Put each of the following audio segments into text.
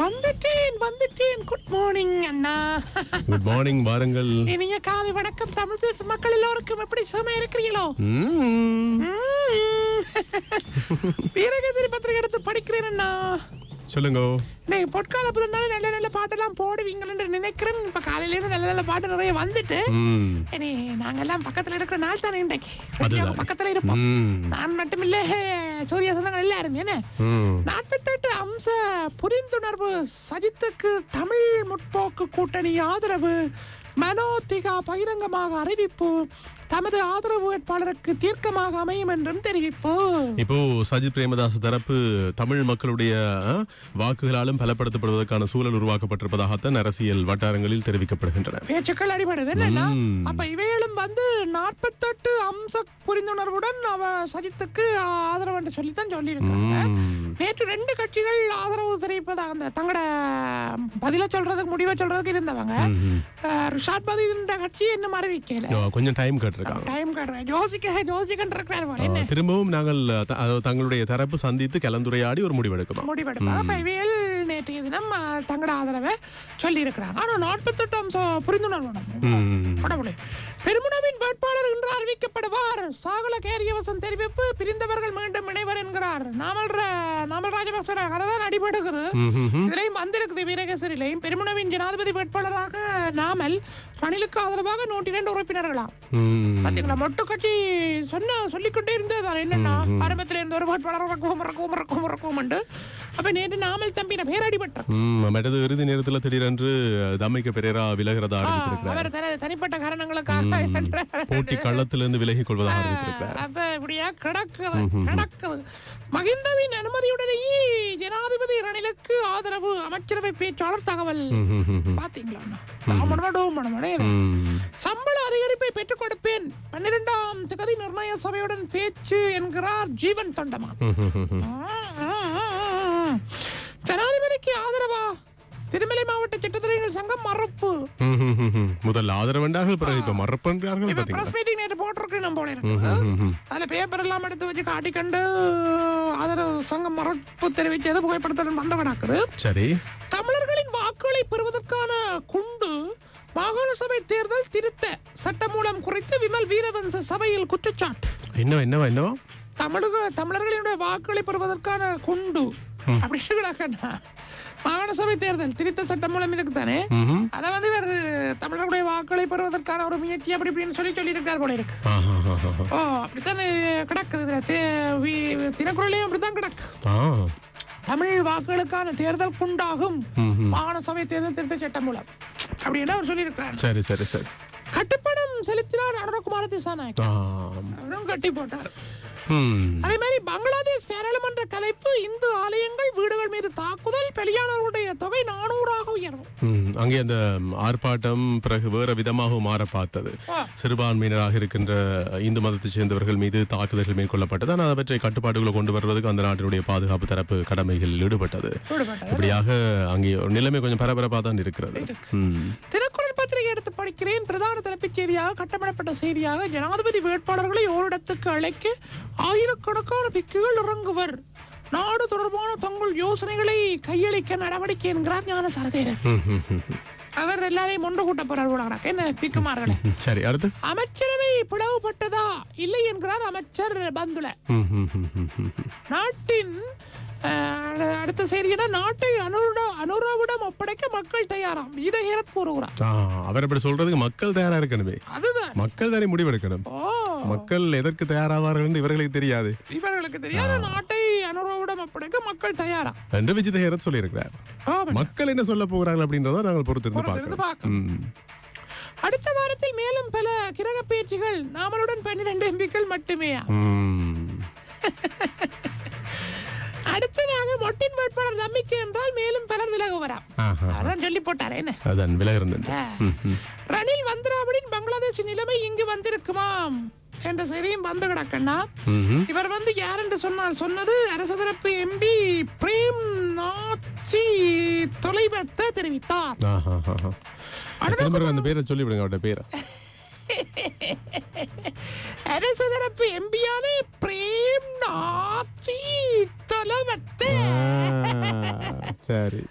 வந்துட்டேன் வந்துட்டேன். Good morning அண்ணா. குட் மார்னிங் வாருங்கள். இனிய காலை வணக்கம் தமிழ் பேசும் மக்கள் எல்லோருக்கும். எப்படி சும்மா இருக்கிறீங்களோ. வீரகேசரி பத்திரிகை எடுத்து படிக்கிறேன் அண்ணா. சொல்லுங்க. நீங்க பொற்கால புதுனால நல்ல நல்ல பாட்டெல்லாம் போடுவீங்கன்னு நினைக்கிறேன். இப்ப காலையில இருந்து நல்ல நல்ல பாட்டு நிறைய வந்துட்டு. ம். இனி நாங்கெல்லாம் பக்கத்துல இருக்கிற நாள் தானே இன்றைக்கு. பக்கத்துல இருப்போம். நான் மட்டும் இல்ல சூரிய சொந்தங்கள் எல்லாரும் என்ன ம். அம்ச புரிந்துணர்வு சஜித்துக்கு தமிழ் முற்போக்கு கூட்டணி ஆதரவு மனோதிகா பகிரங்கமாக அறிவிப்பு தமது ஆதரவு வேட்பாளருக்கு தீர்க்கமாக அமையும் என்றும் தெரிவிப்பு. இப்போ சஜித் பிரேமதாஸ் தரப்பு தமிழ் மக்களுடைய வாக்குகளாலும் பலப்படுத்தப்படுவதற்கான சூழல் உருவாக்கப்பட்டிருப்பதாகத்தான் அரசியல் வட்டாரங்களில் தெரிவிக்கப்படுகின்றன. பேச்சுக்கள் அடிபடுது அப்ப இவைகளும் வந்து நாற்பத்தெட்டு அம்ச புரிந்துணர்வுடன் அவ சஜித்துக்கு ஆதரவு என்று சொல்லித்தான் சொல்லியிருக்காங்க. நேற்று ரெண்டு கட்சிகள் ஆதரவு தெரிவிப்பதாக அந்த தங்களோட பதில சொல்றதுக்கு முடிவை சொல்றதுக்கு இருந்தவங்க. ரிஷாட் பதில் கட்சி இன்னும் அறிவிக்கல கொஞ்சம் டைம் கேட்டிருக்காங்க. டைம் காட்டுறேன். என்ன? அஹ், திரும்பவும் நாங்கள் தங்களுடைய தரப்பு சந்தித்து கலந்துரையாடி ஒரு முடிவெடுக்கணும் முடிவெடுப்பாங்க அப்ப இவைகள் நேற்றைய தினம் தங்களோட ஆதரவை சொல்லி இருக்கிறாங்க ஆனா நாற்பத்தெட்டு அம்சம் புரிந்துணர்வு. கடவுளே. பெருமுனவின் வேட்பாளர் என்று அறிவிக்கப்படுவார். சாகல கேரியவசம் தெரிவிப்பு பிரிந்தவர்கள் மீண்டும் இணைவர் என்கிறார். நாமல் நாமல் ராஜபக்ச கதைதான் அடிபடுகிறது. இதுலையும் வந்திருக்குது வீரகேசரிலையும் பெருமுனவின் ஜனாதிபதி வேட்பாளராக நாமல் ரணிலுக்கு ஆதரவாக நூற்றி இரண்டு உறுப்பினர்களாம். ம். பாத்தீங்களா? மொட்டு கட்சி சொன்ன சொல்லிக்கொண்டே இருந்தது அது என்னன்னா ஆரம்பத்தில் இருந்த ஒரு வேட்பாளர் இறக்குவோம் இறக்குவோம் இறக்குவோம் இறக்குவோம் அப்ப நேற்று நாமல் தம்பின பேர் அடிபட்டார். ம், மற்றது இறுதி நேரத்தில் திடீரென்று தம்மிக்க பெரேரா விலகிறதா அவர் தன தனிப்பட்ட காரணங்களுக்காக போட்டி களத்திலிருந்து விலகிக் கொள்வதாக அறிவித்திருக்கிறார். அப்ப இப்படியா? கிடக்குது கிடக்குது. மகிந்தவின் அனுமதியுடனேயே ஜனாதிபதி ரணிலுக்கு ஆதரவு அமைச்சரவை பேச்சாளர் தகவல். பாத்தீங்களா. சம்பள அதிகரிப்பை பெற்றுக் கொடுப்பேன். பன்னிரெண்டாம் தேதி நிர்ணய சபையுடன் பேச்சு என்கிறார் ஜீவன் தொண்டமா ஜனாதிபதிக்கு ஆதரவா? திருமலை மாவட்ட சட்டத்துறைகள் சங்கம் மறுப்பு. முதல்ல ஆதரவண்டார்கள் பிறகு இப்ப இப்ப பாத்தீங்களா? பிரஸ் மீட்டிங் நேற்று போட்டிருக்கு நம்ம போல இருக்கு அதுல பேப்பர் எல்லாம் எடுத்து வச்சு காட்டிக்கண்டு ஆதரவு சங்கம் மறுப்பு தெரிவிச்சது புகைப்படத்துடன் வந்த கிடக்குது சரி. தமிழர்களின் வாக்குகளை பெறுவதற்கான குண்டு மாகாண சபை தேர்தல் திருத்த சட்டமூலம் குறித்து விமல் வீரவன்ச சபையில் குற்றச்சாட்டு. என்ன என்னவா என்னவா? தமிழக தமிழர்களினுடைய வாக்குகளை பெறுவதற்கான குண்டு. அப்படின்னு கிடக்கண்ணா மாகாண சபை தேர்தல் திருத்த சட்டம் மூலம் இருக்குதானே? அத வந்து இவர் தமிழர்களுடைய வாக்குகளை பெறுவதற்கான ஒரு முயற்சி அப்படி இப்படின்னு சொல்லி சொல்லி இருக்கார் போல இருக்கு. ஓ அப்படித்தானே கிடக்குது தினக்குறளையும் அப்படித்தான் கிடக்கு. தமிழ் வாக்குகளுக்கான தேர்தல் குண்டாகும். மாகாண சபை தேர்தல் திருத்த சட்டம் மூலம். அப்படின்னு அவர் சொல்லியிருக்கிறார். சரி சரி சரி. கட்டுப்பணம் செலுத்தினார் அனுரகுமார திசாநாயக் கட்டி போட்டார். அதே மாதிரி பங்களாதேஷ் அங்கே அந்த ஆர்ப்பாட்டம் பிறகு வேற விதமாக மாற பார்த்தது. சிறுபான்மையினராக இருக்கின்ற இந்து மதத்தைச் சேர்ந்தவர்கள் மீது தாக்குதல்கள் மேற்கொள்ளப்பட்டது. ஆனால் அவற்றை கட்டுப்பாடுகளை கொண்டு வருவதற்கு அந்த நாட்டினுடைய பாதுகாப்பு தரப்பு கடமைகளில் ஈடுபட்டது. இப்படியாக அங்கே ஒரு நிலைமை கொஞ்சம் பரபரப்பாக தான் இருக்கிறது. தினக்குரல் பத்திரிகை எடுத்து படிக்கிறேன். பிரதான தலைப்புச் செய்தியாக கட்டமிடப்பட்ட செய்தியாக ஜனாதிபதி வேட்பாளர்களை ஓரிடத்துக்கு அழைக்க ஆயிரக்கணக்கான பிக்குகள் இறங்குவர். நாடு தொடர்பான தங்கள் யோசனைகளை கையளிக்க நடவடிக்கை என்கிறார் ஞான சரதேரர். அவர் எல்லாரையும் ஒன்று கூட்ட போறார். என்ன பிக்குமார்களே சரி அடுத்து? அமைச்சரவை பிளவுபட்டதா? இல்லை என்கிறார் அமைச்சர் பந்துல. நாட்டின் அடுத்த செய்தினா நாட்டை அனுர அனுரவிடம் ஒப்படைக்க மக்கள் தயாராம். இதை ஹேரத் கூறுகிறார். அவர் அப்படி சொல்றதுக்கு மக்கள் தயாரா இருக்கணுமே. அதுதான். மக்கள் தானே முடிவெடுக்கணும். மக்கள் எதற்கு தயாராவார்கள் என்று இவர்களுக்கு தெரியாது. இவர்களுக்கு தெரியாத. நாட்டை ஒப்படைக்க மக்கள் தயாரா என்று விஜித ஹேரத் சொல்லியிருக்கிறார் மக்கள் என்ன சொல்ல போகிறார்கள் அப்படின்றத நாங்கள் பொறுத்திருந்து பொறுத்திருந்து பார்க்கணும் பார்க்கணும். ம். அடுத்த வாரத்தில் மேலும் பல கிரக பேச்சுகள் நாமளுடன் பன்னிரண்டு எம்பிக்கள் மட்டுமே. அடுத்ததாக ஒட்டின் வேட்பாளர் நம்பிக்கை என்றால் மேலும் பலர் விலகுவராம். அதான் சொல்லி போட்டாரே என்ன அதான் விலகிறேன். ரணில் வந்திராவிடின் பங்களாதேஷ் நிலைமை இங்கு வந்திருக்குமாம் என்ற செய்தியும் வந்து கிடக்கண்ணா இவர் வந்து யார் என்று சொன்னார் சொன்னது அரசு தரப்பு எம்பி பிரேம் நாச்சி தொலைபத்தை தெரிவித்தார். அந்த பேரை சொல்லிவிடுங்க அவருடைய பேரை. அரசு தரப்பு எம்பியான பிரேம் நாச்சி தொலைபத்தை சரி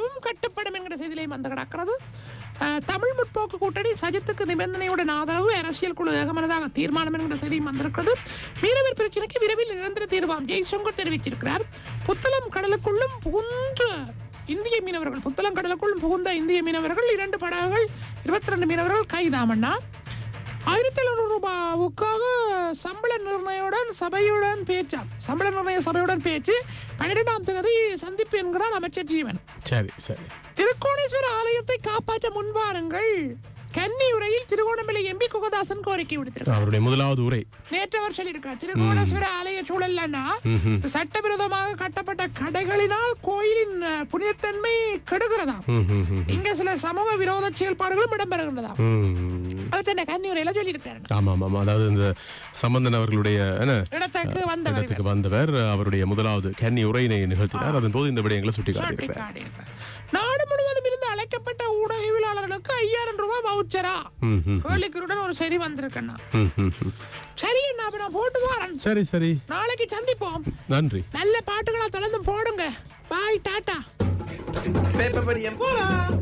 அனுரகுமாரவும் கட்டுப்படும் என்கிற செய்தியிலையும் வந்து கிடக்கிறது. தமிழ் முற்போக்கு கூட்டணி சஜித்துக்கு நிபந்தனையுடன் ஆதரவு அரசியல் குழு ஏகமனதாக தீர்மானம் என்கிற செய்தியும் வந்திருக்கிறது. மீனவர் பிரச்சனைக்கு விரைவில் நிரந்தர தீர்வாம் ஜெய்சங்கர் தெரிவித்திருக்கிறார். புத்தளம் கடலுக்குள்ளும் புகுந்த இந்திய மீனவர்கள் புத்தளம் கடலுக்குள்ளும் புகுந்த இந்திய மீனவர்கள் இரண்டு படகுகள் இருபத்தி ரெண்டு மீனவர்கள் கைதாமண்ணா ஆயிரத்தி எழுநூறு ரூபாவுக்காக சம்பள நிர்ணயுடன் சபையுடன் பேச்சாம் சம்பள நிர்ணய சபையுடன் பேச்சு பன்னிரெண்டாம் தேதி சந்திப்பு என்கிறார் அமைச்சர் ஜீவன். சரி சரி. திருக்கோணேஸ்வர ஆலயத்தை காப்பாற்ற முன்வாருங்கள். கன்னி உரையில் திருகோணமலை எம்பி குகதாசன் கோரிக்கை விடுத்திருக்கார் அவருடைய முதலாவது உரை. நேற்று அவர் சொல்லியிருக்கார் திருகோணேஸ்வர ஆலய சூழல்லன்னா சட்டவிரோதமாக கட்டப்பட்ட கடைகளினால் கோயிலின் புனிதத்தன்மை கெடுகிறதாம். ம். இங்க சில சமூக விரோத செயல்பாடுகளும் இடம்பெறுகின்றதாம். அவர் தன்னை கன்னி உரையில சொல்லியிருக்காரு ஆமா ஆமா. அதாவது இந்த சம்பந்தன் அவர்களுடைய என்ன இடத்துக்கு வந்தவர் இடத்துக்கு வந்தவர் அவருடைய முதலாவது கன்னி உரையினை நிகழ்த்தினார். அதன் போது இந்த விடயங்களை சுட்டி காட்டியிருக்கிறார் சுட்டிக்காட்டியிருக்கிறார். நாடு முழுவதும் இருந்து அழைக்கப்பட்ட ஊடகவியலாளர்களுக்கு ஐயாயிரம் ரூபாய் வவுச்சரா கேள்விக்குருடன் ஒரு செய்தி வந்திருக்கண்ணா. ம், ம், ம். சரி அண்ணா அப்ப நான் போட்டு வரேன். சரி சரி. நாளைக்கு சந்திப்போம். நன்றி. நல்ல பாட்டுகளா தொடர்ந்து போடுங்க. Bye tata. பேப்பர் படியம். போலாம்.